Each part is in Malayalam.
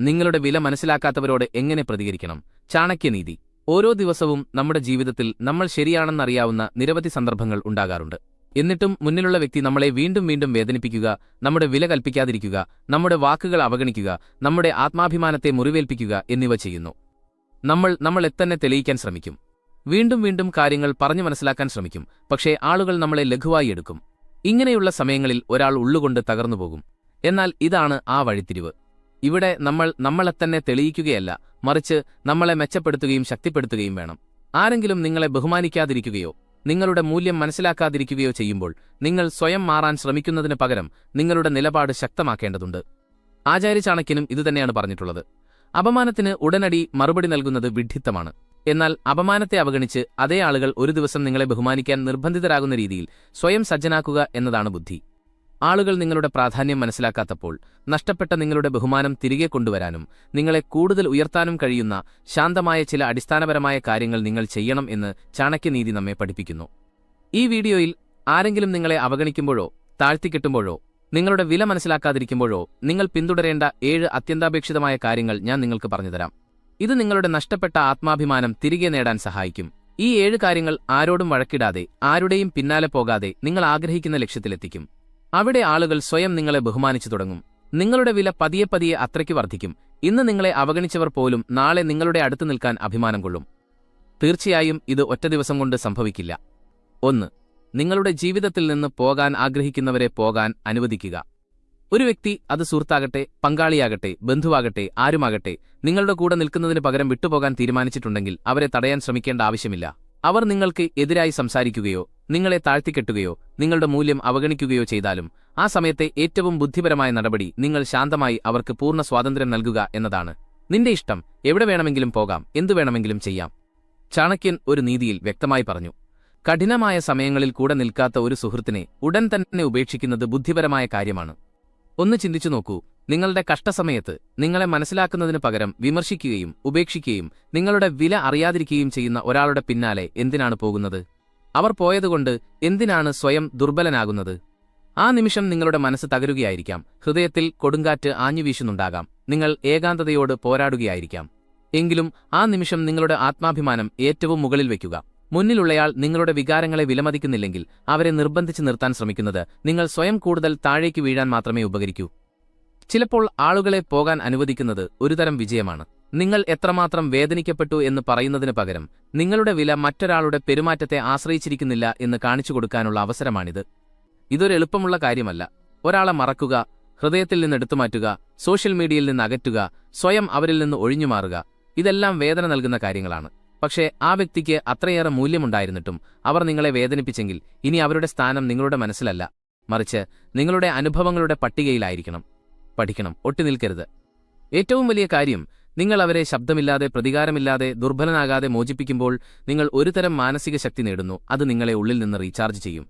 നിങ്ങളുടെ വില മനസ്സിലാക്കാത്തവരോട് എങ്ങനെ പ്രതികരിക്കണം? ചാണക്യനീതി. ഓരോ ദിവസവും നമ്മുടെ ജീവിതത്തിൽ നമ്മൾ ശരിയാണെന്നറിയാവുന്ന നിരവധി സന്ദർഭങ്ങൾ ഉണ്ടാകാറുണ്ട്. എന്നിട്ടും മുന്നിലുള്ള വ്യക്തി നമ്മളെ വീണ്ടും വീണ്ടും വേദനിപ്പിക്കുക നമ്മുടെ വില കൽപ്പിക്കാതിരിക്കുക നമ്മുടെ വാക്കുകൾ അവഗണിക്കുക നമ്മുടെ ആത്മാഭിമാനത്തെ മുറിവേൽപ്പിക്കുക എന്നിവ ചെയ്യുന്നു. നമ്മൾ നമ്മളെ തന്നെ തെളിയിക്കാൻ ശ്രമിക്കും. വീണ്ടും വീണ്ടും കാര്യങ്ങൾ പറഞ്ഞു മനസ്സിലാക്കാൻ ശ്രമിക്കും. പക്ഷേ ആളുകൾ നമ്മളെ ലഘുവായി എടുക്കും. ഇങ്ങനെയുള്ള സമയങ്ങളിൽ ഒരാൾ ഉള്ളുകൊണ്ട് തകർന്നുപോകും. എന്നാൽ ഇതാണ് ആ വഴിത്തിരിവ്. ഇവിടെ നമ്മൾ നമ്മളെ തന്നെ തെളിയിക്കുകയല്ല മറിച്ച് നമ്മളെ മെച്ചപ്പെടുത്തുകയും ശക്തിപ്പെടുത്തുകയും വേണം. ആരെങ്കിലും നിങ്ങളെ ബഹുമാനിക്കാതിരിക്കുകയോ നിങ്ങളുടെ മൂല്യം മനസ്സിലാക്കാതിരിക്കുകയോ ചെയ്യുമ്പോൾ നിങ്ങൾ സ്വയം മാറാൻ ശ്രമിക്കുന്നതിന് പകരം നിങ്ങളുടെ നിലപാട് ശക്തമാക്കേണ്ടതുണ്ട്. ആചാര്യ ചാണക്യനും ഇതുതന്നെയാണ് പറഞ്ഞിട്ടുള്ളത്. അപമാനത്തിന് ഉടനടി മറുപടി നൽകുന്നത് വിഡ്ഢിത്തമാണ്. എന്നാൽ അപമാനത്തെ അവഗണിച്ച് അതേ ആളുകൾ ഒരു ദിവസം നിങ്ങളെ ബഹുമാനിക്കാൻ നിർബന്ധിതരാകുന്ന രീതിയിൽ സ്വയം സജ്ജനാക്കുക എന്നതാണ് ബുദ്ധി. ആളുകൾ നിങ്ങളുടെ പ്രാധാന്യം മനസ്സിലാക്കാത്തപ്പോൾ നഷ്ടപ്പെട്ട നിങ്ങളുടെ ബഹുമാനം തിരികെ കൊണ്ടുവരാനും നിങ്ങളെ കൂടുതൽ ഉയർത്താനും കഴിയുന്ന ശാന്തമായ ചില അടിസ്ഥാനപരമായ കാര്യങ്ങൾ നിങ്ങൾ ചെയ്യണം എന്ന് ചാണക്യനീതി നമ്മെ പഠിപ്പിക്കുന്നു. ഈ വീഡിയോയിൽ ആരെങ്കിലും നിങ്ങളെ അവഗണിക്കുമ്പോഴോ താഴ്ത്തിക്കെട്ടുമ്പോഴോ നിങ്ങളുടെ വില മനസ്സിലാക്കാതിരിക്കുമ്പോഴോ നിങ്ങൾ പിന്തുടരേണ്ട ഏഴ് അത്യന്താപേക്ഷിതമായ കാര്യങ്ങൾ ഞാൻ നിങ്ങൾക്ക് പറഞ്ഞുതരാം. ഇത് നിങ്ങളുടെ നഷ്ടപ്പെട്ട ആത്മാഭിമാനം തിരികെ നേടാൻ സഹായിക്കും. ഈ ഏഴ് കാര്യങ്ങൾ ആരോടും വഴക്കിടാതെ ആരുടെയും പിന്നാലെ പോകാതെ നിങ്ങൾ ആഗ്രഹിക്കുന്ന ലക്ഷ്യത്തിലെത്തിക്കും. അവിടെ ആളുകൾ സ്വയം നിങ്ങളെ ബഹുമാനിച്ചു തുടങ്ങും. നിങ്ങളുടെ വില പതിയെ പതിയെ അത്രയ്ക്ക് വർദ്ധിക്കും. ഇന്ന് നിങ്ങളെ അവഗണിച്ചവർ പോലും നാളെ നിങ്ങളുടെ അടുത്ത് നിൽക്കാൻ അഭിമാനം കൊള്ളും. തീർച്ചയായും ഇത് ഒറ്റ ദിവസം കൊണ്ട് സംഭവിക്കില്ല. ഒന്ന് നിങ്ങളുടെ ജീവിതത്തിൽ നിന്ന് പോകാൻ ആഗ്രഹിക്കുന്നവരെ പോകാൻ അനുവദിക്കുക. ഒരു വ്യക്തി അത് സുഹൃത്താകട്ടെ പങ്കാളിയാകട്ടെ ബന്ധുവാകട്ടെ ആരുമാകട്ടെ നിങ്ങളുടെ കൂടെ നിൽക്കുന്നതിന് പകരം വിട്ടുപോകാൻ തീരുമാനിച്ചിട്ടുണ്ടെങ്കിൽ അവരെ തടയാൻ ശ്രമിക്കേണ്ട ആവശ്യമില്ല. അവർ നിങ്ങൾക്ക് എതിരായി സംസാരിക്കുകയോ നിങ്ങളെ താഴ്ത്തിക്കെട്ടുകയോ നിങ്ങളുടെ മൂല്യം അവഗണിക്കുകയോ ചെയ്താലും ആ സമയത്തെ ഏറ്റവും ബുദ്ധിപരമായ നടപടി നിങ്ങൾ ശാന്തമായി അവർക്ക് പൂർണ സ്വാതന്ത്ര്യം നൽകുക എന്നതാണ്. നിന്റെ ഇഷ്ടം എവിടെ വേണമെങ്കിലും പോകാം എന്തു വേണമെങ്കിലും ചെയ്യാം. ചാണക്യൻ ഒരു നീതിയിൽ വ്യക്തമായി പറഞ്ഞു. കഠിനമായ സമയങ്ങളിൽ കൂടെ നിൽക്കാത്ത ഒരു സുഹൃത്തിനെ ഉടൻ തന്നെ ഉപേക്ഷിക്കുന്നത് ബുദ്ധിപരമായ കാര്യമാണ്. ഒന്ന് ചിന്തിച്ചു നോക്കൂ നിങ്ങളുടെ കഷ്ടസമയത്ത് നിങ്ങളെ മനസ്സിലാക്കുന്നതിന് പകരം വിമർശിക്കുകയും ഉപേക്ഷിക്കുകയും നിങ്ങളുടെ വില അറിയാതിരിക്കുകയും ചെയ്യുന്ന ഒരാളുടെ പിന്നാലെ എന്തിനാണ് പോകുന്നത്? അവർ പോയതുകൊണ്ട് എന്തിനാണ് സ്വയം ദുർബലനാകുന്നത്? ആ നിമിഷം നിങ്ങളുടെ മനസ്സ് തകരുകയായിരിക്കാം. ഹൃദയത്തിൽ കൊടുങ്കാറ്റ് ആഞ്ഞുവീശുന്നുണ്ടാകാം നിങ്ങൾ ഏകാന്തതയോട് പോരാടുകയായിരിക്കാം. എങ്കിലും ആ നിമിഷം നിങ്ങളുടെ ആത്മാഭിമാനം ഏറ്റവും മുകളിൽ വയ്ക്കുക. മുന്നിലുള്ളയാൾ നിങ്ങളുടെ വികാരങ്ങളെ വിലമതിക്കുന്നില്ലെങ്കിൽ അവരെ നിർബന്ധിച്ച് നിർത്താൻ ശ്രമിക്കുന്നത് നിങ്ങൾ സ്വയം കൂടുതൽ താഴേക്ക് വീഴാൻ മാത്രമേ ഉപകരിക്കൂ. ചിലപ്പോൾ ആളുകളെ പോകാൻ അനുവദിക്കുന്നത് ഒരുതരം വിജയമാണ്. നിങ്ങൾ എത്രമാത്രം വേദനിക്കപ്പെട്ടു എന്ന് പറയുന്നതിന് പകരം നിങ്ങളുടെ വില മറ്റൊരാളുടെ പെരുമാറ്റത്തെ ആശ്രയിച്ചിരിക്കുന്നില്ല എന്ന് കാണിച്ചു കൊടുക്കാനുള്ള അവസരമാണിത്. ഇതൊരു എളുപ്പമുള്ള കാര്യമല്ല. ഒരാളെ മറക്കുക ഹൃദയത്തിൽ നിന്ന് എടുത്തുമാറ്റുക സോഷ്യൽ മീഡിയയിൽ നിന്ന് അകറ്റുക സ്വയം അവരിൽ നിന്ന് ഒഴിഞ്ഞുമാറുക ഇതെല്ലാം വേദന നൽകുന്ന കാര്യങ്ങളാണ്. പക്ഷേ ആ വ്യക്തിക്ക് അത്രയേറെ മൂല്യമുണ്ടായിരുന്നിട്ടും അവർ നിങ്ങളെ വേദനിപ്പിച്ചെങ്കിൽ ഇനി അവരുടെ സ്ഥാനം നിങ്ങളുടെ മനസ്സിലല്ല. മറിച്ച് നിങ്ങളുടെ അനുഭവങ്ങളുടെ പട്ടികയിലായിരിക്കണം. പഠിക്കണം ഒട്ടിനിൽക്കരുത് ഏറ്റവും വലിയ കാര്യം നിങ്ങൾ അവരെ ശബ്ദമില്ലാതെ പ്രതികാരമില്ലാതെ ദുർബലനാകാതെ മോചിപ്പിക്കുമ്പോൾ നിങ്ങൾ ഒരുതരം മാനസിക ശക്തി നേടുന്നു അത് നിങ്ങളെ ഉള്ളിൽ നിന്ന് റീചാർജ് ചെയ്യും.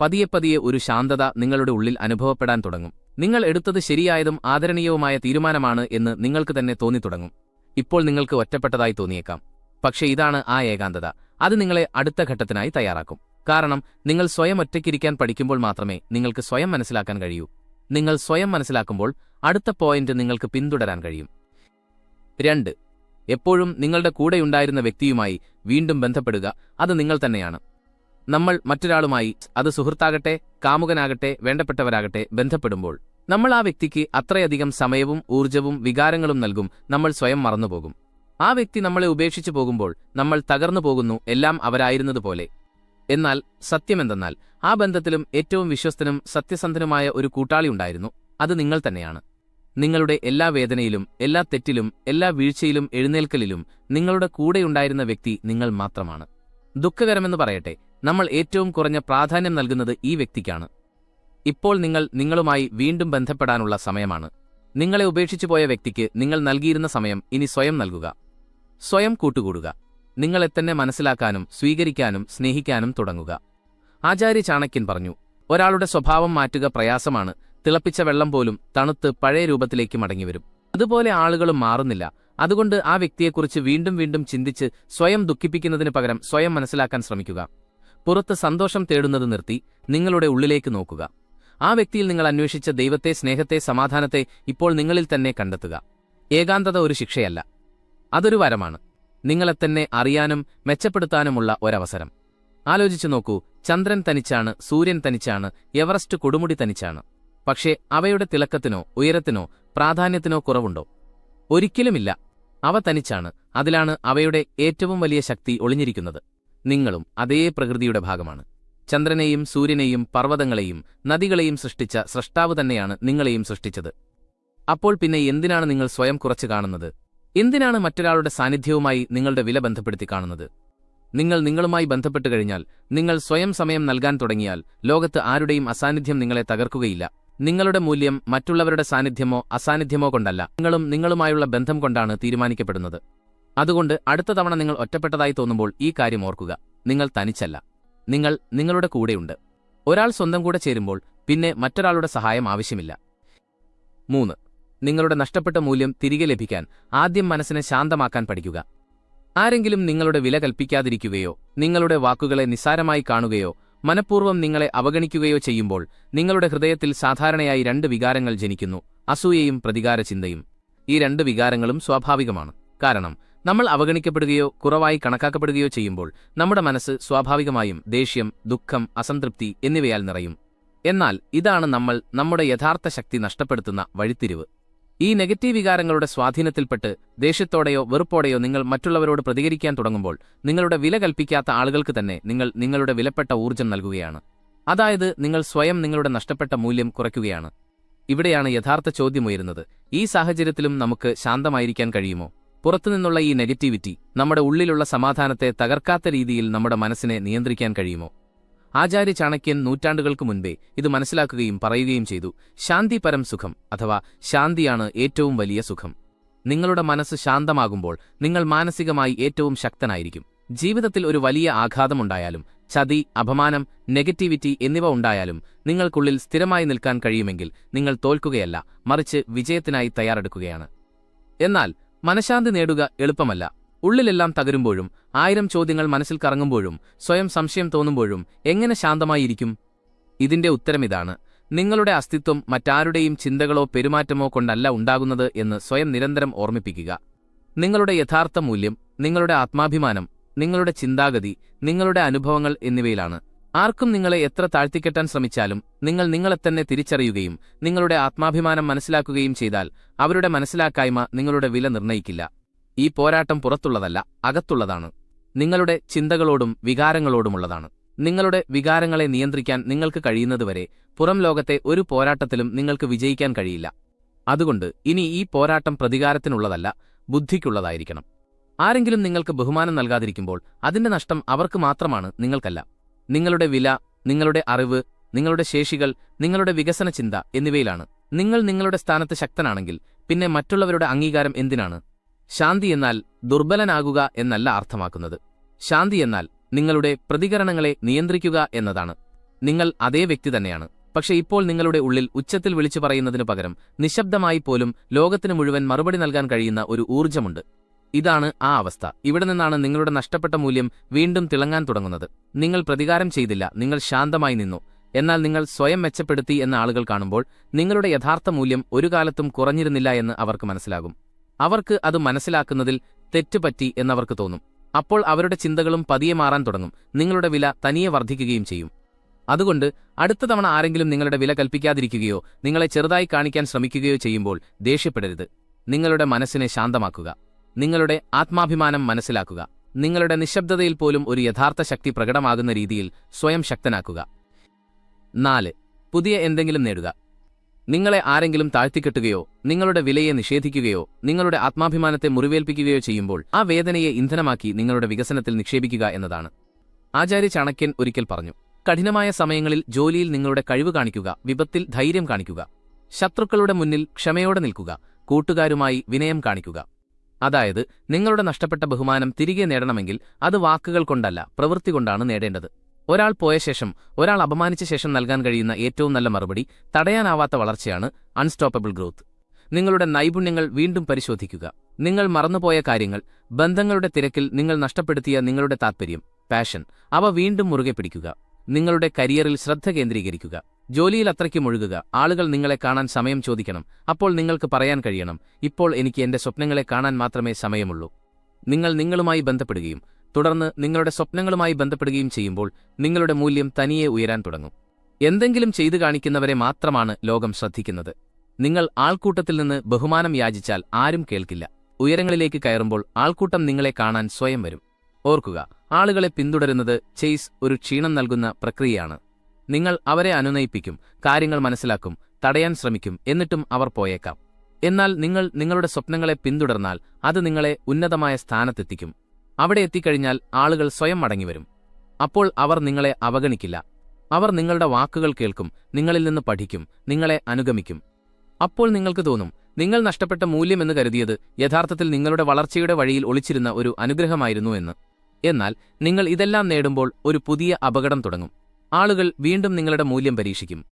പതിയെ പതിയെ ഒരു ശാന്തത നിങ്ങളുടെ ഉള്ളിൽ അനുഭവപ്പെടാൻ തുടങ്ങും. നിങ്ങൾ എടുത്തത് ശരിയായതും ആദരണീയവുമായ തീരുമാനമാണ് എന്ന് നിങ്ങൾക്ക് തന്നെ തോന്നിത്തുടങ്ങും. ഇപ്പോൾ നിങ്ങൾക്ക് ഒറ്റപ്പെട്ടതായി തോന്നിയേക്കാം. പക്ഷേ ഇതാണ് ആ ഏകാന്തത. അത് നിങ്ങളെ അടുത്ത ഘട്ടത്തിനായി തയ്യാറാക്കും. കാരണം നിങ്ങൾ സ്വയം ഒറ്റയ്ക്കിരിക്കാൻ പഠിക്കുമ്പോൾ മാത്രമേ നിങ്ങൾക്ക് സ്വയം മനസ്സിലാക്കാൻ കഴിയൂ. നിങ്ങൾ സ്വയം മനസ്സിലാക്കുമ്പോൾ അടുത്ത പോയിന്റ് നിങ്ങൾക്ക് പിന്തുടരാൻ കഴിയും. രണ്ട് എപ്പോഴും നിങ്ങളുടെ കൂടെയുണ്ടായിരുന്ന വ്യക്തിയുമായി വീണ്ടും ബന്ധപ്പെടുക അത് നിങ്ങൾ തന്നെയാണ്. നമ്മൾ മറ്റൊരാളുമായി അത് സുഹൃത്താകട്ടെ കാമുകനാകട്ടെ വേണ്ടപ്പെട്ടവരാകട്ടെ ബന്ധപ്പെടുമ്പോൾ നമ്മൾ ആ വ്യക്തിക്ക് അത്രയധികം സമയവും ഊർജവും വികാരങ്ങളും നൽകും നമ്മൾ സ്വയം മറന്നുപോകും. ആ വ്യക്തി നമ്മളെ ഉപേക്ഷിച്ചു പോകുമ്പോൾ നമ്മൾ തകർന്നു പോകുന്നു എല്ലാം അവരായിരുന്നതുപോലെ. എന്നാൽ സത്യമെന്തെന്നാൽ ആ ബന്ധത്തിലും ഏറ്റവും വിശ്വസ്തനും സത്യസന്ധനുമായ ഒരു കൂട്ടാളി ഉണ്ടായിരുന്നു. അത് നിങ്ങൾ തന്നെയാണ്. നിങ്ങളുടെ എല്ലാ വേദനയിലും എല്ലാ തെറ്റിലും എല്ലാ വീഴ്ചയിലും എഴുന്നേൽക്കലിലും നിങ്ങളുടെ കൂടെയുണ്ടായിരുന്ന വ്യക്തി നിങ്ങൾ മാത്രമാണ്. ദുഃഖകരമെന്ന് പറയട്ടെ നമ്മൾ ഏറ്റവും കുറഞ്ഞ പ്രാധാന്യം നൽകുന്നത് ഈ വ്യക്തിക്കാണ്. ഇപ്പോൾ നിങ്ങൾ നിങ്ങളുമായി വീണ്ടും ബന്ധപ്പെടാനുള്ള സമയമാണ്. നിങ്ങളെ ഉപേക്ഷിച്ചു പോയ വ്യക്തിക്ക് നിങ്ങൾ നൽകിയിരുന്ന സമയം ഇനി സ്വയം നൽകുക. സ്വയം കൂട്ടുകൂടുക. നിങ്ങളെ തന്നെ മനസ്സിലാക്കാനും സ്വീകരിക്കാനും സ്നേഹിക്കാനും തുടങ്ങുക. ആചാര്യ ചാണക്യൻ പറഞ്ഞു ഒരാളുടെ സ്വഭാവം മാറ്റുക പ്രയാസമാണ്. തിളപ്പിച്ച വെള്ളം പോലും തണുത്ത് പഴയ രൂപത്തിലേക്ക് മടങ്ങിവരും. അതുപോലെ ആളുകളും മാറുന്നില്ല. അതുകൊണ്ട് ആ വ്യക്തിയെക്കുറിച്ച് വീണ്ടും വീണ്ടും ചിന്തിച്ച് സ്വയം ദുഃഖിപ്പിക്കുന്നതിന് പകരം സ്വയം മനസ്സിലാക്കാൻ ശ്രമിക്കുക. പുറത്ത് സന്തോഷം തേടുന്നത് നിർത്തി നിങ്ങളുടെ ഉള്ളിലേക്ക് നോക്കുക. ആ വ്യക്തിയിൽ നിങ്ങൾ അന്വേഷിച്ച ദൈവത്തെ സ്നേഹത്തെ സമാധാനത്തെ ഇപ്പോൾ നിങ്ങളിൽ തന്നെ കണ്ടെത്തുക. ഏകാന്തത ഒരു ശിക്ഷയല്ല. അതൊരു വരമാണ്. നിങ്ങളെ തന്നെ അറിയാനും മെച്ചപ്പെടുത്താനുമുള്ള ഒരവസരം. ആലോചിച്ചു നോക്കൂ ചന്ദ്രൻ തനിച്ചാണ് സൂര്യൻ തനിച്ചാണ് എവറസ്റ്റ് കൊടുമുടി തനിച്ചാണ്. പക്ഷേ അവയുടെ തിളക്കത്തിനോ ഉയരത്തിനോ പ്രാധാന്യത്തിനോ കുറവുണ്ടോ? ഒരിക്കലുമില്ല. അവ തനിച്ചാണ് അതിലാണ് അവയുടെ ഏറ്റവും വലിയ ശക്തി ഒളിഞ്ഞിരിക്കുന്നത്. നിങ്ങളും അതേ പ്രകൃതിയുടെ ഭാഗമാണ്. ചന്ദ്രനെയും സൂര്യനെയും പർവതങ്ങളെയും നദികളെയും സൃഷ്ടിച്ച സ്രഷ്ടാവ് തന്നെയാണ് നിങ്ങളെയും സൃഷ്ടിച്ചത്. അപ്പോൾ പിന്നെ എന്തിനാണ് നിങ്ങൾ സ്വയം കുറച്ചു കാണുന്നത്? എന്തിനാണ് മറ്റൊരാളുടെ സാന്നിധ്യവുമായി നിങ്ങളുടെ വില ബന്ധപ്പെടുത്തി കാണുന്നത്? നിങ്ങൾ നിങ്ങളുമായി ബന്ധപ്പെട്ട് കഴിഞ്ഞാൽ നിങ്ങൾ സ്വയം സമയം നൽകാൻ തുടങ്ങിയാൽ ലോകത്ത് ആരുടെയും അസാന്നിധ്യം നിങ്ങളെ തകർക്കുകയില്ല. നിങ്ങളുടെ മൂല്യം മറ്റുള്ളവരുടെ സാന്നിധ്യമോ അസാന്നിധ്യമോ കൊണ്ടല്ല. നിങ്ങളും നിങ്ങളുമായുള്ള ബന്ധം കൊണ്ടാണ് തീരുമാനിക്കപ്പെടുന്നത്. അതുകൊണ്ട് അടുത്ത തവണ നിങ്ങൾ ഒറ്റപ്പെട്ടതായി തോന്നുമ്പോൾ ഈ കാര്യം ഓർക്കുക. നിങ്ങൾ തനിച്ചല്ല. നിങ്ങൾ നിങ്ങളുടെ കൂടെയുണ്ട്. ഒരാൾ സ്വന്തം കൂടെ ചേരുമ്പോൾ പിന്നെ മറ്റൊരാളുടെ സഹായം ആവശ്യമില്ല. മൂന്ന്. നിങ്ങളുടെ നഷ്ടപ്പെട്ട മൂല്യം തിരികെ ലഭിക്കാൻ ആദ്യം മനസ്സിനെ ശാന്തമാക്കാൻ പഠിക്കുക. ആരെങ്കിലും നിങ്ങളുടെ വില കൽപ്പിക്കാതിരിക്കുകയോ നിങ്ങളുടെ വാക്കുകളെ നിസ്സാരമായി കാണുകയോ മനഃപൂർവം നിങ്ങളെ അവഗണിക്കുകയോ ചെയ്യുമ്പോൾ നിങ്ങളുടെ ഹൃദയത്തിൽ സാധാരണയായി രണ്ട് വികാരങ്ങൾ ജനിക്കുന്നു അസൂയയും പ്രതികാരചിന്തയും. ഈ രണ്ട് വികാരങ്ങളും സ്വാഭാവികമാണ്. കാരണം നമ്മൾ അവഗണിക്കപ്പെടുകയോ കുറവായി കണക്കാക്കപ്പെടുകയോ ചെയ്യുമ്പോൾ നമ്മുടെ മനസ്സ് സ്വാഭാവികമായും ദേഷ്യം ദുഃഖം അസംതൃപ്തി എന്നിവയാൽ നിറയും. എന്നാൽ ഇതാണ് നമ്മൾ നമ്മുടെ യഥാർത്ഥ ശക്തി നഷ്ടപ്പെടുത്തുന്ന വഴിത്തിരിവ്. ഈ നെഗറ്റീവ് വികാരങ്ങളുടെ സ്വാധീനത്തിൽപ്പെട്ട് ദേഷ്യത്തോടെയോ വെറുപ്പോടെയോ നിങ്ങൾ മറ്റുള്ളവരോട് പ്രതികരിക്കാൻ തുടങ്ങുമ്പോൾ നിങ്ങളുടെ വില കൽപ്പിക്കാത്ത ആളുകൾക്ക് തന്നെ നിങ്ങൾ നിങ്ങളുടെ വിലപ്പെട്ട ഊർജം നൽകുകയാണ്. അതായത് നിങ്ങൾ സ്വയം നിങ്ങളുടെ നഷ്ടപ്പെട്ട മൂല്യം കുറയ്ക്കുകയാണ്. ഇവിടെയാണ് യഥാർത്ഥ ചോദ്യമുയരുന്നത്. ഈ സാഹചര്യത്തിലും നമുക്ക് ശാന്തമായിരിക്കാൻ കഴിയുമോ? പുറത്തുനിന്നുള്ള ഈ നെഗറ്റിവിറ്റി നമ്മുടെ ഉള്ളിലുള്ള സമാധാനത്തെ തകർക്കാത്ത രീതിയിൽ നമ്മുടെ മനസ്സിനെ നിയന്ത്രിക്കാൻ കഴിയുമോ? ആചാര്യ ചാണക്യൻ നൂറ്റാണ്ടുകൾക്ക് മുൻപേ ഇത് മനസ്സിലാക്കുകയും പറയുകയും ചെയ്തു. ശാന്തി പരം സുഖം അഥവാ ശാന്തിയാണ് ഏറ്റവും വലിയ സുഖം. നിങ്ങളുടെ മനസ്സ് ശാന്തമാകുമ്പോൾ നിങ്ങൾ മാനസികമായി ഏറ്റവും ശക്തനായിരിക്കും. ജീവിതത്തിൽ ഒരു വലിയ ആഘാതമുണ്ടായാലും ചതി അപമാനം നെഗറ്റിവിറ്റി എന്നിവ ഉണ്ടായാലും നിങ്ങൾക്കുള്ളിൽ സ്ഥിരമായി നിൽക്കാൻ കഴിയുമെങ്കിൽ നിങ്ങൾ തോൽക്കുകയല്ല മറിച്ച് വിജയത്തിനായി തയ്യാറെടുക്കുകയാണ്. എന്നാൽ മനഃശാന്തി നേടുക എളുപ്പമല്ല. ഉള്ളിലെല്ലാം തകരുമ്പോഴും ആയിരം ചോദ്യങ്ങൾ മനസ്സിൽ കറങ്ങുമ്പോഴും സ്വയം സംശയം തോന്നുമ്പോഴും എങ്ങനെ ശാന്തമായിരിക്കും? ഇതിന്റെ ഉത്തരമിതാണ് നിങ്ങളുടെ അസ്തിത്വം മറ്റാരുടെയും ചിന്തകളോ പെരുമാറ്റമോ കൊണ്ടല്ല ഉണ്ടാകുന്നത് എന്ന് സ്വയം നിരന്തരം ഓർമ്മിപ്പിക്കുക. നിങ്ങളുടെ യഥാർത്ഥ മൂല്യം നിങ്ങളുടെ ആത്മാഭിമാനം നിങ്ങളുടെ ചിന്താഗതി നിങ്ങളുടെ അനുഭവങ്ങൾ എന്നിവയിലാണ്. ആർക്കും നിങ്ങളെ എത്ര താഴ്ത്തിക്കെട്ടാൻ ശ്രമിച്ചാലും നിങ്ങൾ നിങ്ങളെ തന്നെ തിരിച്ചറിയുകയും നിങ്ങളുടെ ആത്മാഭിമാനം മനസ്സിലാക്കുകയും ചെയ്താൽ അവരുടെ മനസ്സിലാക്കായ്മ നിങ്ങളുടെ വില നിർണയിക്കില്ല. ഈ പോരാട്ടം പുറത്തുള്ളതല്ല അകത്തുള്ളതാണ്. നിങ്ങളുടെ ചിന്തകളോടും വികാരങ്ങളോടുമുള്ളതാണ്. നിങ്ങളുടെ വികാരങ്ങളെ നിയന്ത്രിക്കാൻ നിങ്ങൾക്ക് കഴിയുന്നതുവരെ പുറം ലോകത്തെ ഒരു പോരാട്ടത്തിലും നിങ്ങൾക്ക് വിജയിക്കാൻ കഴിയില്ല. അതുകൊണ്ട് ഇനി ഈ പോരാട്ടം പ്രതികാരത്തിനുള്ളതല്ല ബുദ്ധിക്കുള്ളതായിരിക്കണം. ആരെങ്കിലും നിങ്ങൾക്ക് ബഹുമാനം നൽകാതിരിക്കുമ്പോൾ അതിന്റെ നഷ്ടം അവർക്ക് മാത്രമാണ് നിങ്ങൾക്കല്ല. നിങ്ങളുടെ വില നിങ്ങളുടെ അറിവ് നിങ്ങളുടെ ശേഷികൾ നിങ്ങളുടെ വികസന ചിന്ത എന്നിവയിലാണ്. നിങ്ങൾ നിങ്ങളുടെ സ്ഥാനത്ത് ശക്തനാണെങ്കിൽ പിന്നെ മറ്റുള്ളവരുടെ അംഗീകാരം എന്തിനാണ്? ശാന്തി എന്നാൽ ദുർബലനാകുക എന്നല്ല അർത്ഥമാക്കുന്നത്. ശാന്തി എന്നാൽ നിങ്ങളുടെ പ്രതികരണങ്ങളെ നിയന്ത്രിക്കുക എന്നതാണ്. നിങ്ങൾ അതേ വ്യക്തി തന്നെയാണ്. പക്ഷേ ഇപ്പോൾ നിങ്ങളുടെ ഉള്ളിൽ ഉച്ചത്തിൽ വിളിച്ചു പറയുന്നതിനു പകരം നിശബ്ദമായി പോലും ലോകത്തിന് മുഴുവൻ മറുപടി നൽകാൻ കഴിയുന്ന ഒരു ഊർജമുണ്ട്. ഇതാണ് ആ അവസ്ഥ. ഇവിടെ നിന്നാണ് നിങ്ങളുടെ നഷ്ടപ്പെട്ട മൂല്യം വീണ്ടും തിളങ്ങാൻ തുടങ്ങുന്നത്. നിങ്ങൾ പ്രതികാരം ചെയ്തില്ല. നിങ്ങൾ ശാന്തമായി നിന്നു. എന്നാൽ നിങ്ങൾ സ്വയം മെച്ചപ്പെടുത്തി എന്ന ആളുകൾ കാണുമ്പോൾ നിങ്ങളുടെ യഥാർത്ഥ മൂല്യം ഒരു കാലത്തും കുറഞ്ഞിരുന്നില്ല എന്ന് അവർക്ക് മനസ്സിലാകും. അവർക്ക് അത് മനസ്സിലാക്കുന്നതിൽ തെറ്റുപറ്റി എന്നവർക്ക് തോന്നും. അപ്പോൾ അവരുടെ ചിന്തകളും പതിയെ മാറാൻ തുടങ്ങും. നിങ്ങളുടെ വില തനിയെ വർദ്ധിക്കുകയും ചെയ്യും. അതുകൊണ്ട് അടുത്ത തവണ ആരെങ്കിലും നിങ്ങളുടെ വില കൽപ്പിക്കാതിരിക്കുകയോ നിങ്ങളെ ചെറുതായി കാണിക്കാൻ ശ്രമിക്കുകയോ ചെയ്യുമ്പോൾ ദേഷ്യപ്പെടരുത്. നിങ്ങളുടെ മനസ്സിനെ ശാന്തമാക്കുക. നിങ്ങളുടെ ആത്മാഭിമാനം മനസ്സിലാക്കുക. നിങ്ങളുടെ നിശബ്ദതയിൽ പോലും ഒരു യഥാർത്ഥ ശക്തി പ്രകടമാകുന്ന രീതിയിൽ സ്വയം ശക്തനാക്കുക. നാല് പുതിയ എന്തെങ്കിലും നേടുക. നിങ്ങളെ ആരെങ്കിലും താഴ്ത്തിക്കെട്ടുകയോ നിങ്ങളുടെ വിലയെ നിഷേധിക്കുകയോ നിങ്ങളുടെ ആത്മാഭിമാനത്തെ മുറിവേൽപ്പിക്കുകയോ ചെയ്യുമ്പോൾ ആ വേദനയെ ഇന്ധനമാക്കി നിങ്ങളുടെ വികസനത്തിൽ നിക്ഷേപിക്കുക എന്നതാണ്. ആചാര്യ ചാണക്യൻ ഒരിക്കൽ പറഞ്ഞു കഠിനമായ സമയങ്ങളിൽ ജോലിയിൽ നിങ്ങളുടെ കഴിവ് കാണിക്കുക വിപത്തിൽ ധൈര്യം കാണിക്കുക ശത്രുക്കളുടെ മുന്നിൽ ക്ഷമയോടെ നിൽക്കുക കൂട്ടുകാരുമായി വിനയം കാണിക്കുക. അതായത് നിങ്ങളുടെ നഷ്ടപ്പെട്ട ബഹുമാനം തിരികെ നേടണമെങ്കിൽ അത് വാക്കുകൾ കൊണ്ടല്ല പ്രവൃത്തി കൊണ്ടാണ് നേടേണ്ടത്. ഒരാൾ പോയ ശേഷം ഒരാൾ അപമാനിച്ച ശേഷം നൽകാൻ കഴിയുന്ന ഏറ്റവും നല്ല മറുപടി തടയാനാവാത്ത വളർച്ചയാണ് അൺസ്റ്റോപ്പബിൾ ഗ്രോത്ത് നിങ്ങളുടെ നൈപുണ്യങ്ങൾ വീണ്ടും പരിശോധിക്കുക. നിങ്ങൾ മറന്നുപോയ കാര്യങ്ങൾ ബന്ധങ്ങളുടെ തിരക്കിൽ നിങ്ങൾ നഷ്ടപ്പെടുത്തിയ നിങ്ങളുടെ താത്പര്യം പാഷൻ അവ വീണ്ടും മുറുകെ പിടിക്കുക. നിങ്ങളുടെ കരിയറിൽ ശ്രദ്ധ കേന്ദ്രീകരിക്കുക. ജോലിയിൽ അത്രയ്ക്ക് മുഴുകുക. ആളുകൾ നിങ്ങളെ കാണാൻ സമയം ചോദിക്കണം. അപ്പോൾ നിങ്ങൾക്ക് പറയാൻ കഴിയണം ഇപ്പോൾ എനിക്ക് എന്റെ സ്വപ്നങ്ങളെ കാണാൻ മാത്രമേ സമയമുള്ളൂ. നിങ്ങൾ നിങ്ങളുമായി ബന്ധപ്പെടുകയും തുടർന്ന് നിങ്ങളുടെ സ്വപ്നങ്ങളുമായി ബന്ധപ്പെടുകയും ചെയ്യുമ്പോൾ നിങ്ങളുടെ മൂല്യം തനിയെ ഉയരാൻ തുടങ്ങും. എന്തെങ്കിലും ചെയ്തു കാണിക്കുന്നവരെ മാത്രമാണ് ലോകം ശ്രദ്ധിക്കുന്നത്. നിങ്ങൾ ആൾക്കൂട്ടത്തിൽ നിന്ന് ബഹുമാനം യാചിച്ചാൽ ആരും കേൾക്കില്ല. ഉയരങ്ങളിലേക്ക് കയറുമ്പോൾ ആൾക്കൂട്ടം നിങ്ങളെ കാണാൻ സ്വയം വരും. ഓർക്കുക ആളുകളെ പിന്തുടരുന്നത് ചെയ്സ് ഒരു ക്ഷീണം നൽകുന്ന പ്രക്രിയയാണ്. നിങ്ങൾ അവരെ അനുനയിപ്പിക്കും കാര്യങ്ങൾ മനസ്സിലാക്കും തടയാൻ ശ്രമിക്കും എന്നിട്ടും അവർ പോയേക്കാം. എന്നാൽ നിങ്ങൾ നിങ്ങളുടെ സ്വപ്നങ്ങളെ പിന്തുടർന്നാൽ അത് നിങ്ങളെ ഉന്നതമായ സ്ഥാനത്തെത്തിക്കും. അവിടെ എത്തിക്കഴിഞ്ഞാൽ ആളുകൾ സ്വയം മടങ്ങിവരും. അപ്പോൾ അവർ നിങ്ങളെ അവഗണിക്കില്ല. അവർ നിങ്ങളുടെ വാക്കുകൾ കേൾക്കും നിങ്ങളിൽ നിന്ന് പഠിക്കും നിങ്ങളെ അനുഗമിക്കും. അപ്പോൾ നിങ്ങൾക്ക് തോന്നും നിങ്ങൾ നഷ്ടപ്പെട്ട മൂല്യമെന്ന് കരുതിയത് യഥാർത്ഥത്തിൽ നിങ്ങളുടെ വളർച്ചയുടെ വഴിയിൽ ഒളിച്ചിരുന്ന ഒരു അനുഗ്രഹമായിരുന്നു എന്ന്. എന്നാൽ നിങ്ങൾ ഇതെല്ലാം നേടുമ്പോൾ ഒരു പുതിയ അപകടം തുടങ്ങും. ആളുകൾ വീണ്ടും നിങ്ങളുടെ മൂല്യം പരീക്ഷിക്കും.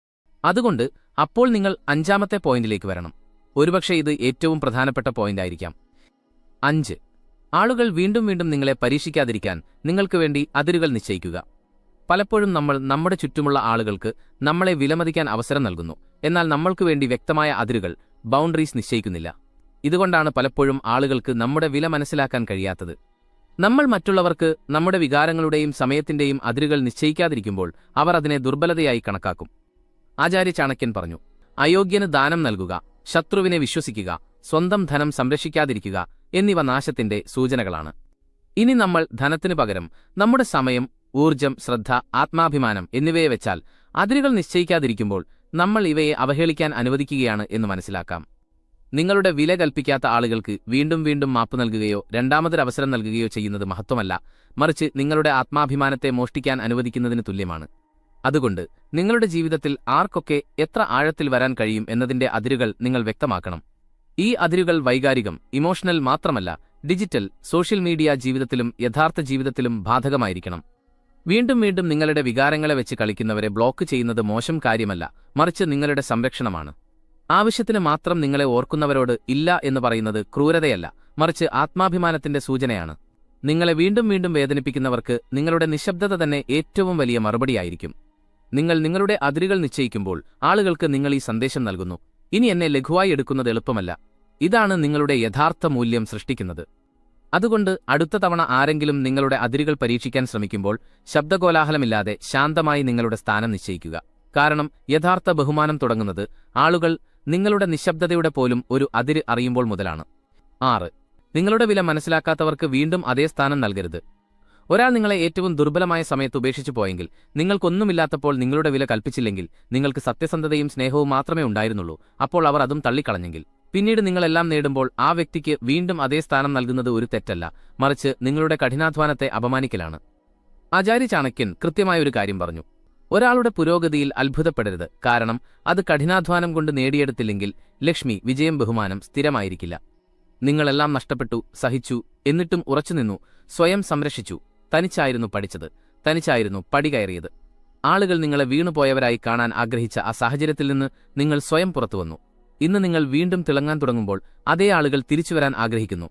അതുകൊണ്ട് അപ്പോൾ നിങ്ങൾ അഞ്ചാമത്തെ പോയിന്റിലേക്ക് വരണം. ഒരുപക്ഷെ ഇത് ഏറ്റവും പ്രധാനപ്പെട്ട പോയിന്റായിരിക്കാം. അഞ്ച്. ആളുകൾ വീണ്ടും വീണ്ടും നിങ്ങളെ പരീക്ഷിക്കാതിരിക്കാൻ നിങ്ങൾക്ക് വേണ്ടി അതിരുകൾ നിശ്ചയിക്കുക. പലപ്പോഴും നമ്മൾ നമ്മുടെ ചുറ്റുമുള്ള ആളുകൾക്ക് നമ്മളെ വിലമതിക്കാൻ അവസരം നൽകുന്നു. എന്നാൽ നമ്മൾക്ക് വേണ്ടി വ്യക്തമായ അതിരുകൾ ബൗണ്ടറീസ് നിശ്ചയിക്കുന്നില്ല. ഇതുകൊണ്ടാണ് പലപ്പോഴും ആളുകൾക്ക് നമ്മുടെ വില മനസ്സിലാക്കാൻ കഴിയാത്തത്. നമ്മൾ മറ്റുള്ളവർക്ക് നമ്മുടെ വികാരങ്ങളുടെയും സമയത്തിന്റെയും അതിരുകൾ നിശ്ചയിക്കാതിരിക്കുമ്പോൾ അവർ അതിനെ ദുർബലതയായി കണക്കാക്കും. ആചാര്യ ചാണക്യൻ പറഞ്ഞു അയോഗ്യന് ദാനം നൽകുക ശത്രുവിനെ വിശ്വസിക്കുക സ്വന്തം ധനം സംരക്ഷിക്കാതിരിക്കുക എന്നിവ നാശത്തിന്റെ സൂചനകളാണ്. ഇനി നമ്മൾ ധനത്തിനു പകരം നമ്മുടെ സമയം ഊർജം ശ്രദ്ധ ആത്മാഭിമാനം എന്നിവയെ വെച്ചാൽ അതിരുകൾ നിശ്ചയിക്കാതിരിക്കുമ്പോൾ നമ്മൾ ഇവയെ അവഹേളിക്കാൻ അനുവദിക്കുകയാണ് എന്ന് മനസ്സിലാക്കാം. നിങ്ങളുടെ വില കൽപ്പിക്കാത്ത ആളുകൾക്ക് വീണ്ടും വീണ്ടും മാപ്പ് നൽകുകയോ രണ്ടാമതൊരവസരം നൽകുകയോ ചെയ്യുന്നത് മഹത്വമല്ല. മറിച്ച് നിങ്ങളുടെ ആത്മാഭിമാനത്തെ മോഷ്ടിക്കാൻ അനുവദിക്കുന്നതിന് തുല്യമാണ്. അതുകൊണ്ട് നിങ്ങളുടെ ജീവിതത്തിൽ ആർക്കൊക്കെ എത്ര ആഴത്തിൽ വരാൻ കഴിയും എന്നതിന്റെ അതിരുകൾ നിങ്ങൾ വ്യക്തമാക്കണം. ഈ അതിരുകൾ വൈകാരികം ഇമോഷണൽ മാത്രമല്ല ഡിജിറ്റൽ സോഷ്യൽ മീഡിയ ജീവിതത്തിലും യഥാർത്ഥ ജീവിതത്തിലും ബാധകമായിരിക്കണം. വീണ്ടും വീണ്ടും നിങ്ങളുടെ വികാരങ്ങളെ വെച്ച് കളിക്കുന്നവരെ ബ്ലോക്ക് ചെയ്യുന്നത് മോശം കാര്യമല്ല മറിച്ച് നിങ്ങളുടെ സംരക്ഷണമാണ്. ആവശ്യത്തിന് മാത്രം നിങ്ങളെ ഓർക്കുന്നവരോട് ഇല്ല എന്ന് പറയുന്നത് ക്രൂരതയല്ല മറിച്ച് ആത്മാഭിമാനത്തിന്റെ സൂചനയാണ്. നിങ്ങളെ വീണ്ടും വീണ്ടും വേദനിപ്പിക്കുന്നവർക്ക് നിങ്ങളുടെ നിശബ്ദത തന്നെ ഏറ്റവും വലിയ മറുപടിയായിരിക്കും. നിങ്ങൾ നിങ്ങളുടെ അതിരുകൾ നിശ്ചയിക്കുമ്പോൾ ആളുകൾക്ക് നിങ്ങൾ ഈ സന്ദേശം നൽകുന്നു. ഇനി എന്നെ ലഘുവായി എടുക്കുന്നത് എളുപ്പമല്ല. ഇതാണ് നിങ്ങളുടെ യഥാർത്ഥ മൂല്യം സൃഷ്ടിക്കുന്നത്. അതുകൊണ്ട് അടുത്ത തവണ ആരെങ്കിലും നിങ്ങളുടെ അതിരുകൾ പരീക്ഷിക്കാൻ ശ്രമിക്കുമ്പോൾ ശബ്ദകോലാഹലമില്ലാതെ ശാന്തമായി നിങ്ങളുടെ സ്ഥാനം നിശ്ചയിക്കുക. കാരണം യഥാർത്ഥ ബഹുമാനം തുടങ്ങുന്നത് ആളുകൾ നിങ്ങളുടെ നിശബ്ദതയുടെ പോലും ഒരു അതിര് അറിയുമ്പോൾ മുതലാണ്. ആറ്. നിങ്ങളുടെ വില മനസ്സിലാക്കാത്തവർക്ക് വീണ്ടും അതേ സ്ഥാനം നൽകരുത്. ഒരാൾ നിങ്ങളെ ഏറ്റവും ദുർബലമായ സമയത്ത് ഉപേക്ഷിച്ചു പോയെങ്കിൽ നിങ്ങൾക്കൊന്നുമില്ലാത്തപ്പോൾ നിങ്ങളുടെ വില കൽപ്പിച്ചില്ലെങ്കിൽ നിങ്ങൾക്ക് സത്യസന്ധതയും സ്നേഹവും മാത്രമേ ഉണ്ടായിരുന്നുള്ളൂ. അപ്പോൾ അവർ അതും തള്ളിക്കളഞ്ഞെങ്കിൽ. പിന്നീട് നിങ്ങളെല്ലാം നേടുമ്പോൾ ആ വ്യക്തിക്ക് വീണ്ടും അതേ സ്ഥാനം നൽകുന്നത് ഒരു തെറ്റല്ല മറിച്ച് നിങ്ങളുടെ കഠിനാധ്വാനത്തെ അപമാനിക്കലാണ്. ആചാര്യ ചാണക്യൻ കൃത്യമായ ഒരു കാര്യം പറഞ്ഞു. ഒരാളുടെ പുരോഗതിയിൽ അത്ഭുതപ്പെടരുത് കാരണം അത് കഠിനാധ്വാനം കൊണ്ട് നേടിയെടുത്തില്ലെങ്കിൽ ലക്ഷ്മി വിജയം ബഹുമാനം സ്ഥിരമായിരിക്കില്ല. നിങ്ങളെല്ലാം നഷ്ടപ്പെട്ടു സഹിച്ചു എന്നിട്ടും ഉറച്ചുനിന്നു സ്വയം സംരക്ഷിച്ചു തനിച്ചായിരുന്നു പഠിച്ചത് തനിച്ചായിരുന്നു പടി കയറിയത്. ആളുകൾ നിങ്ങളെ വീണുപോയവരായി കാണാൻ ആഗ്രഹിച്ച ആ സാഹചര്യത്തിൽ നിന്ന് നിങ്ങൾ സ്വയം പുറത്തുവന്നു. ഇന്ന് നിങ്ങൾ വീണ്ടും തിളങ്ങാൻ തുടങ്ങുമ്പോൾ അതേ ആളുകൾ തിരിച്ചു വരാൻ ആഗ്രഹിക്കുന്നു.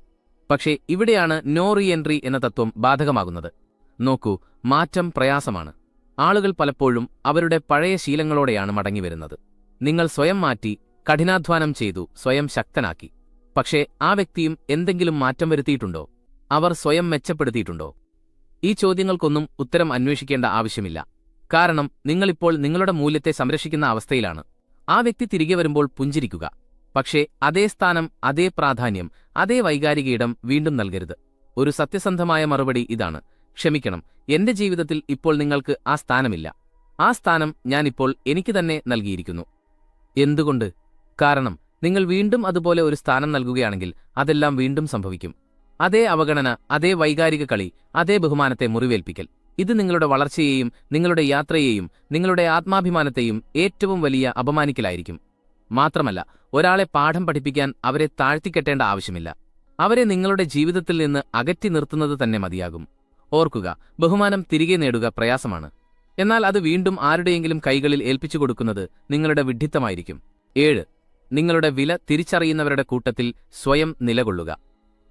പക്ഷേ ഇവിടെയാണ് നോ റീ എൻട്രി എന്ന തത്വം ബാധകമാകുന്നത്. നോക്കൂ മാറ്റം പ്രയാസമാണ്. ആളുകൾ പലപ്പോഴും അവരുടെ പഴയ ശീലങ്ങളോടെയാണ് മടങ്ങിവരുന്നത്. നിങ്ങൾ സ്വയം മാറ്റി കഠിനാധ്വാനം ചെയ്തു സ്വയം ശക്തനാക്കി. പക്ഷേ ആ വ്യക്തിയും എന്തെങ്കിലും മാറ്റം വരുത്തിയിട്ടുണ്ടോ? അവർ സ്വയം മെച്ചപ്പെടുത്തിയിട്ടുണ്ടോ? ഈ ചോദ്യങ്ങൾക്കൊന്നും ഉത്തരം അന്വേഷിക്കേണ്ട ആവശ്യമില്ല. കാരണം നിങ്ങളിപ്പോൾ നിങ്ങളുടെ മൂല്യത്തെ സംരക്ഷിക്കുന്ന അവസ്ഥയിലാണ്. ആ വ്യക്തി തിരികെ വരുമ്പോൾ പുഞ്ചിരിക്കുക. പക്ഷേ അതേ സ്ഥാനം അതേ പ്രാധാന്യം അതേ വൈകാരിക ഇടം വീണ്ടും നൽകരുത്. ഒരു സത്യസന്ധമായ മറുപടി ഇതാണ്. ക്ഷമിക്കണം എന്റെ ജീവിതത്തിൽ ഇപ്പോൾ നിങ്ങൾക്ക് ആ സ്ഥാനമില്ല. ആ സ്ഥാനം ഞാനിപ്പോൾ എനിക്ക് തന്നെ നൽകിയിരിക്കുന്നു. എന്തുകൊണ്ട്? കാരണം നിങ്ങൾ വീണ്ടും അതുപോലെ ഒരു സ്ഥാനം നൽകുകയാണെങ്കിൽ അതെല്ലാം വീണ്ടും സംഭവിക്കും. അതേ അവഗണന അതേ വൈകാരിക കളി അതേ ബഹുമാനത്തെ മുറിവേൽപ്പിക്കൽ. ഇത് നിങ്ങളുടെ വളർച്ചയെയും നിങ്ങളുടെ യാത്രയെയും നിങ്ങളുടെ ആത്മാഭിമാനത്തെയും ഏറ്റവും വലിയ അപമാനിക്കലായിരിക്കും. മാത്രമല്ല ഒരാളെ പാഠം പഠിപ്പിക്കാൻ അവരെ താഴ്ത്തിക്കെട്ടേണ്ട ആവശ്യമില്ല. അവരെ നിങ്ങളുടെ ജീവിതത്തിൽ നിന്ന് അകറ്റി നിർത്തുന്നത് തന്നെ മതിയാകും. ഓർക്കുക ബഹുമാനം തിരികെ നേടുക പ്രയാസമാണ്. എന്നാൽ അത് വീണ്ടും ആരുടെയെങ്കിലും കൈകളിൽ ഏൽപ്പിച്ചു കൊടുക്കുന്നത് നിങ്ങളുടെ വിഡ്ഢിത്തമായിരിക്കും. ഏഴ് നിങ്ങളുടെ വില തിരിച്ചറിയുന്നവരുടെ കൂട്ടത്തിൽ സ്വയം നിലകൊള്ളുക.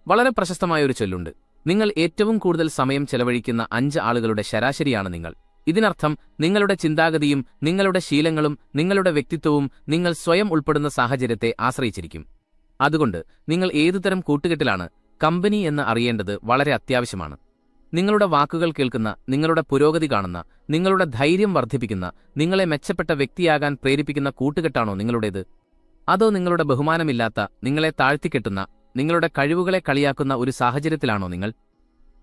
വളരെ പ്രശസ്തമായൊരു ചൊല്ലുണ്ട്. നിങ്ങൾ ഏറ്റവും കൂടുതൽ സമയം ചെലവഴിക്കുന്ന അഞ്ച് ആളുകളുടെ ശരാശരിയാണ് നിങ്ങൾ. ഇതിനർത്ഥം നിങ്ങളുടെ ചിന്താഗതിയും നിങ്ങളുടെ ശീലങ്ങളും നിങ്ങളുടെ വ്യക്തിത്വവും നിങ്ങൾ സ്വയം ഉൾപ്പെടുന്ന സാഹചര്യത്തെ ആശ്രയിച്ചിരിക്കും. അതുകൊണ്ട് നിങ്ങൾ ഏതുതരം കൂട്ടുകെട്ടിലാണ് കമ്പനി എന്ന് അറിയേണ്ടത് വളരെ അത്യാവശ്യമാണ്. നിങ്ങളുടെ വാക്കുകൾ കേൾക്കുന്ന നിങ്ങളുടെ പുരോഗതി കാണുന്ന നിങ്ങളുടെ ധൈര്യം വർദ്ധിപ്പിക്കുന്ന നിങ്ങളെ മെച്ചപ്പെട്ട വ്യക്തിയാകാൻ പ്രേരിപ്പിക്കുന്ന കൂട്ടുകെട്ടാണോ നിങ്ങളുടേത്? അതോ നിങ്ങളുടെ ബഹുമാനമില്ലാത്ത നിങ്ങളെ താഴ്ത്തിക്കെട്ടുന്ന നിങ്ങളുടെ കഴിവുകളെ കളിയാക്കുന്ന ഒരു സാഹചര്യത്തിലാണോ നിങ്ങൾ?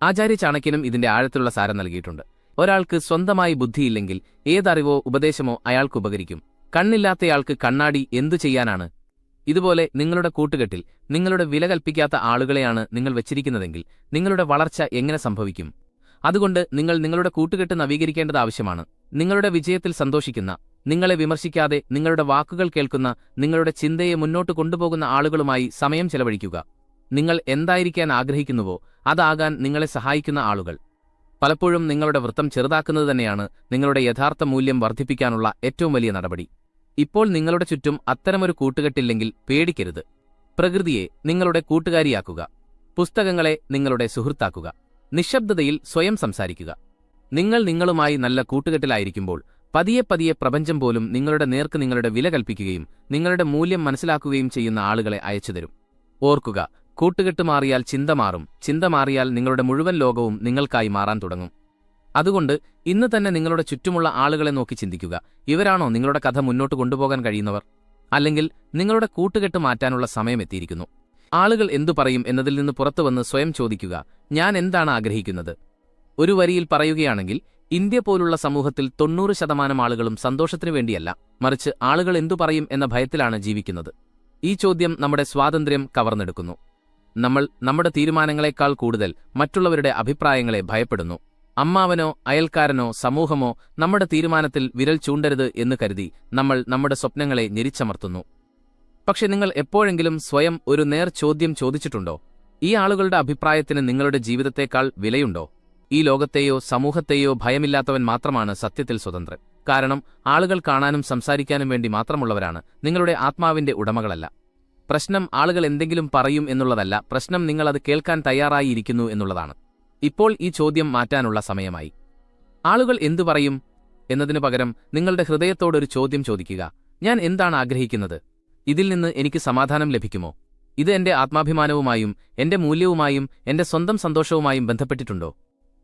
ആചാര്യ ചാണക്യനും ഇതിന്റെ ആഴത്തിലുള്ള സാരം നൽകിയിട്ടുണ്ട്. ഒരാൾക്ക് സ്വന്തമായി ബുദ്ധിയില്ലെങ്കിൽ ഏതറിവോ ഉപദേശമോ അയാൾക്ക് ഉപകരിക്കും. കണ്ണില്ലാത്തയാൾക്ക് കണ്ണാടി എന്തു ചെയ്യാനാണ്? ഇതുപോലെ നിങ്ങളുടെ കൂട്ടുകെട്ടിൽ നിങ്ങളുടെ വില കൽപ്പിക്കാത്ത ആളുകളെയാണ് നിങ്ങൾ വെച്ചിരിക്കുന്നതെങ്കിൽ നിങ്ങളുടെ വളർച്ച എങ്ങനെ സംഭവിക്കും? അതുകൊണ്ട് നിങ്ങൾ നിങ്ങളുടെ കൂട്ടുകെട്ട് നവീകരിക്കേണ്ടത് ആവശ്യമാണ്. നിങ്ങളുടെ വിജയത്തിൽ സന്തോഷിക്കുന്ന നിങ്ങളെ വിമർശിക്കാതെ നിങ്ങളുടെ വാക്കുകൾ കേൾക്കുന്ന നിങ്ങളുടെ ചിന്തയെ മുന്നോട്ട് കൊണ്ടുപോകുന്ന ആളുകളുമായി സമയം ചെലവഴിക്കുക. നിങ്ങൾ എന്തായിരിക്കാൻ ആഗ്രഹിക്കുന്നുവോ അതാകാൻ നിങ്ങളെ സഹായിക്കുന്ന ആളുകൾ. പലപ്പോഴും നിങ്ങളുടെ വൃത്തം ചെറുതാക്കുന്നത് തന്നെയാണ് നിങ്ങളുടെ യഥാർത്ഥ മൂല്യം വർദ്ധിപ്പിക്കാനുള്ള ഏറ്റവും വലിയ നടപടി. ഇപ്പോൾ നിങ്ങളുടെ ചുറ്റും അത്തരമൊരു കൂട്ടുകെട്ടില്ലെങ്കിൽ പേടിക്കരുത്. പ്രകൃതിയെ നിങ്ങളുടെ കൂട്ടുകാരിയാക്കുക. പുസ്തകങ്ങളെ നിങ്ങളുടെ സുഹൃത്താക്കുക. നിശബ്ദതയിൽ സ്വയം സംസാരിക്കുക. നിങ്ങൾ നിങ്ങളുമായി നല്ല കൂട്ടുകെട്ടിലായിരിക്കുമ്പോൾ പതിയെ പതിയെ പ്രപഞ്ചം പോലും നിങ്ങളുടെ നേർക്ക് നിങ്ങളുടെ വില കൽപ്പിക്കുകയും നിങ്ങളുടെ മൂല്യം മനസ്സിലാക്കുകയും ചെയ്യുന്ന ആളുകളെ അയച്ചു തരും. ഓർക്കുക കൂട്ടുകെട്ട് മാറിയാൽ ചിന്ത മാറും ചിന്ത മാറിയാൽ നിങ്ങളുടെ മുഴുവൻ ലോകവും നിങ്ങൾക്കായി മാറാൻ തുടങ്ങും. അതുകൊണ്ട് ഇന്ന് തന്നെ നിങ്ങളുടെ ചുറ്റുമുള്ള ആളുകളെ നോക്കി ചിന്തിക്കുക ഇവരാണോ നിങ്ങളുടെ കഥ മുന്നോട്ട് കൊണ്ടുപോകാൻ കഴിയുന്നവർ? അല്ലെങ്കിൽ നിങ്ങളുടെ കൂട്ടുകെട്ട് മാറ്റാനുള്ള സമയം എത്തിയിരിക്കുന്നു. ആളുകൾ എന്തു പറയും എന്നതിൽ നിന്ന് പുറത്തുവന്ന് സ്വയം ചോദിക്കുക ഞാൻ എന്താണ് ആഗ്രഹിക്കുന്നത്? ഒരു വരിയിൽ പറയുകയാണെങ്കിൽ ഇന്ത്യ പോലുള്ള സമൂഹത്തിൽ തൊണ്ണൂറ് ശതമാനം ആളുകളും സന്തോഷത്തിനു വേണ്ടിയല്ല. മറിച്ച് ആളുകൾ എന്തു പറയും എന്ന ഭയത്തിലാണ് ജീവിക്കുന്നത്. ഈ ചോദ്യം നമ്മുടെ സ്വാതന്ത്ര്യം കവർന്നെടുക്കുന്നു. നമ്മൾ നമ്മുടെ തീരുമാനങ്ങളെക്കാൾ കൂടുതൽ മറ്റുള്ളവരുടെ അഭിപ്രായങ്ങളെ ഭയപ്പെടുന്നു. അമ്മാവനോ അയൽക്കാരനോ സമൂഹമോ നമ്മുടെ തീരുമാനത്തിൽ വിരൽ ചൂണ്ടരുത് എന്ന് കരുതി നമ്മൾ നമ്മുടെ സ്വപ്നങ്ങളെ ഞെരിച്ചമർത്തുന്നു. പക്ഷെ നിങ്ങൾ എപ്പോഴെങ്കിലും സ്വയം ഒരു നേർ ചോദ്യം ചോദിച്ചിട്ടുണ്ടോ? ഈ ആളുകളുടെ അഭിപ്രായത്തിന് നിങ്ങളുടെ ജീവിതത്തേക്കാൾ വിലയുണ്ടോ? ഈ ലോകത്തെയോ സമൂഹത്തെയോ ഭയമില്ലാത്തവൻ മാത്രമാണ് സത്യത്തിൽ സ്വതന്ത്രൻ. കാരണം ആളുകൾ കാണാനും സംസാരിക്കാനും വേണ്ടി മാത്രമുള്ളവരാണ്. നിങ്ങളുടെ ആത്മാവിന്റെ ഉടമകളല്ല. പ്രശ്നം ആളുകൾ എന്തെങ്കിലും പറയും എന്നുള്ളതല്ല പ്രശ്നം അത് കേൾക്കാൻ തയ്യാറായിരിക്കുന്നു എന്നുള്ളതാണ്. ഇപ്പോൾ ഈ ചോദ്യം മാറ്റാനുള്ള സമയമായി. ആളുകൾ എന്തു പറയും? എന്നതിനു പകരം നിങ്ങളുടെ ഹൃദയത്തോടൊരു ചോദ്യം ചോദിക്കുക. ഞാൻ എന്താണ് ആഗ്രഹിക്കുന്നത്? ഇതിൽ നിന്ന് എനിക്ക് സമാധാനം ലഭിക്കുമോ? ഇത് എന്റെ ആത്മാഭിമാനവുമായും എന്റെ മൂല്യവുമായും എന്റെ സ്വന്തം സന്തോഷവുമായും ബന്ധപ്പെട്ടിട്ടുണ്ടോ?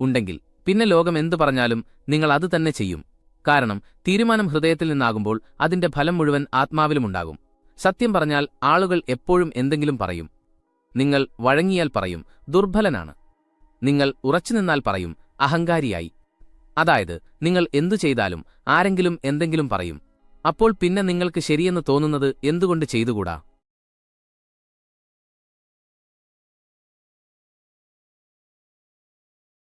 ഉണ്ടെങ്കിൽ പിന്നെ ലോകം എന്തു പറഞ്ഞാലും നിങ്ങൾ അത് തന്നെ ചെയ്യും. കാരണം തീരുമാനം ഹൃദയത്തിൽ നിന്നാകുമ്പോൾ അതിന്റെ ഫലം മുഴുവൻ ആത്മാവിലുമുണ്ടാകും. സത്യം പറഞ്ഞാൽ ആളുകൾ എപ്പോഴും എന്തെങ്കിലും പറയും. നിങ്ങൾ വഴങ്ങിയാൽ പറയും ദുർബലനാണ്. നിങ്ങൾ ഉറച്ചുനിന്നാൽ പറയും അഹങ്കാരിയായി. അതായത് നിങ്ങൾ എന്തു ചെയ്താലും ആരെങ്കിലും എന്തെങ്കിലും പറയും. അപ്പോൾ പിന്നെ നിങ്ങൾക്ക് ശരിയെന്ന് തോന്നുന്നത് എന്തുകൊണ്ട് ചെയ്തുകൂടാ?